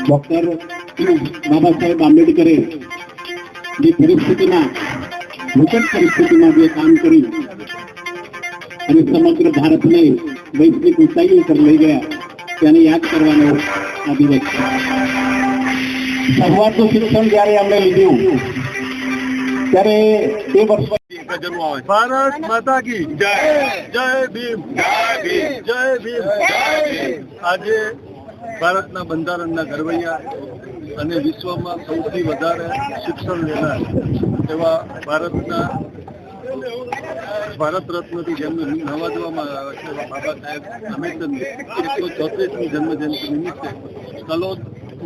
Doctor Baba Saheb આંબેડકરે જે પરિસ્થિતિમાં વિકટ પરિસ્થિતિમાં જે કામ કર્યું અને સમગ્ર ભારતને વૈશ્વિક ઊંચાઈઓ પર લઈ ગયા, તેને યાદ કરવાનો આ દિવસ સવારનું શિક્ષણ જ્યારે અમને લીધું, ત્યારે એ વર્ષ ભારત માતા કી જય. જય. ભીમ. જય ભીમ. જય ભીમ. આજે ભારતના બંધારણના ઘડવૈયા અને વિશ્વમાં સૌથી વધારે શિક્ષણ લેનાર એવા ભારતના ભારત રત્નથી જેમને નવાજવામાં આવે છે એવા બાબા સાહેબ આંબેડકરની એકસો ચોત્રીસમી જન્મજયંતિ નિમિત્તે કલોદ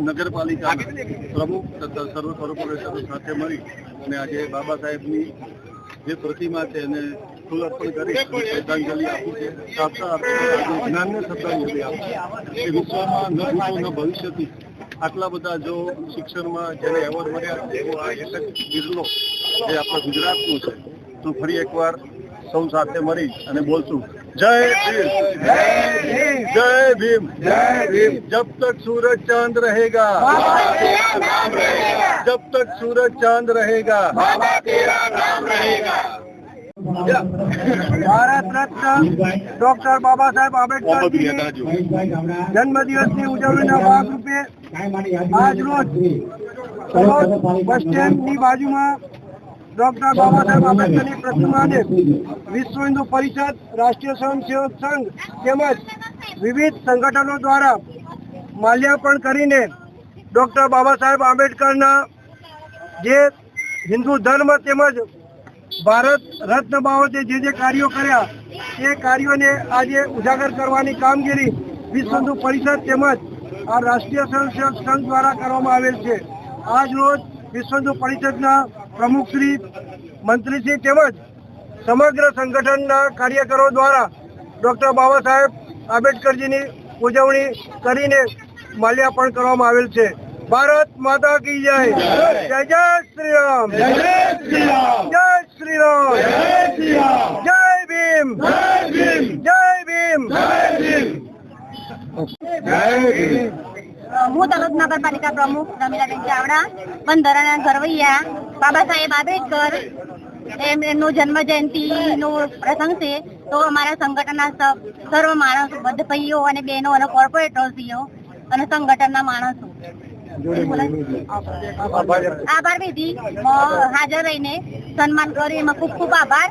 નગરપાલિકાના પ્રમુખ તથા સર્વ કોર્પોરેટરો સાથે મળી અને આજે બાબા સાહેબની જે પ્રતિમા છે એને ફૂલ અર્પણ કરી શ્રદ્ધાંજલિ આપી છે. આજે જ્ઞાનને શ્રદ્ધાંજલિ આપી વિશ્વમાં ન ભૂતો ન ભવિષ્યથી આટલા બધા જો શિક્ષણમાં જેને એવોર્ડ મળ્યા, એવો આ એક જ જે આપણા ગુજરાતનું છે. તો ફરી એકવાર સૌ સાથે મળી અને બોલશું. જય ભીમ જય ભીમ જય ભીમ જબ તક सूरज चांद रहेगा जब तक सूरज चांद रहेगा ભારત રત્ન ડોક્ટર બાબા સાહેબ આંબેડકર જન્મ દિવસની ઉજવણીના ભાગરૂપે આજ રોજ તલોદ બસ સ્ટેન્ડની બાજુમાં ડોક્ટર બાબા સાહેબ આંબેડકરની પ્રતિમાને વિશ્વ હિન્દુ પરિષદ રાષ્ટ્રીય સ્વયંસેવક સંઘ તેમજ વિવિધ સંગઠનો દ્વારા માલ્યાર્પણ કરીને ડોક્ટર બાબા સાહેબ આંબેડકરના જે હિન્દુ ધર્મ તેમજ ભારત રત્ન બાબતે જે જે કાર્યો કર્યા તે કાર્યોને આજે ઉજાગર કરવાની કામગીરી વિશ્વ હિન્દુ પરિષદ તેમજ આ રાષ્ટ્રીય સ્વયંસેવક સંઘ દ્વારા કરવામાં આવેલ છે. આજ રોજ વિશ્વ હિન્દુ પરિષદના પ્રમુખશ્રી મંત્રીશ્રી તેમજ સમગ્ર સંગઠનના કાર્યકરો દ્વારા ડૉક્ટર બાબા સાહેબ આંબેડકરજીની ઉજવણી કરીને માલ્યાર્પણ કરવામાં આવેલ છે. ભારત માતા કી જય. જય જય શ્રી રામ જય શ્રી રામ જય શ્રી રામ જય ભીમ. જય ભીમ. હું તલોદ નગરપાલિકા પ્રમુખ રમીલાબેન ચાવડા બંધારણના ઘરવૈયા બાબા સાહેબ આંબેડકર એમ એમનો જન્મ જયંતિ નો પ્રસંગ છે. તો અમારા સંગઠનના સર્વ માણસો બધ ભાઈઓ અને બહેનો અને કોર્પોરેટર્સીઓ અને સંગઠનના માણસો આભાર વિધિ હાજર રહીને સન્માન કર્યું. એમાં ખૂબ ખૂબ આભાર.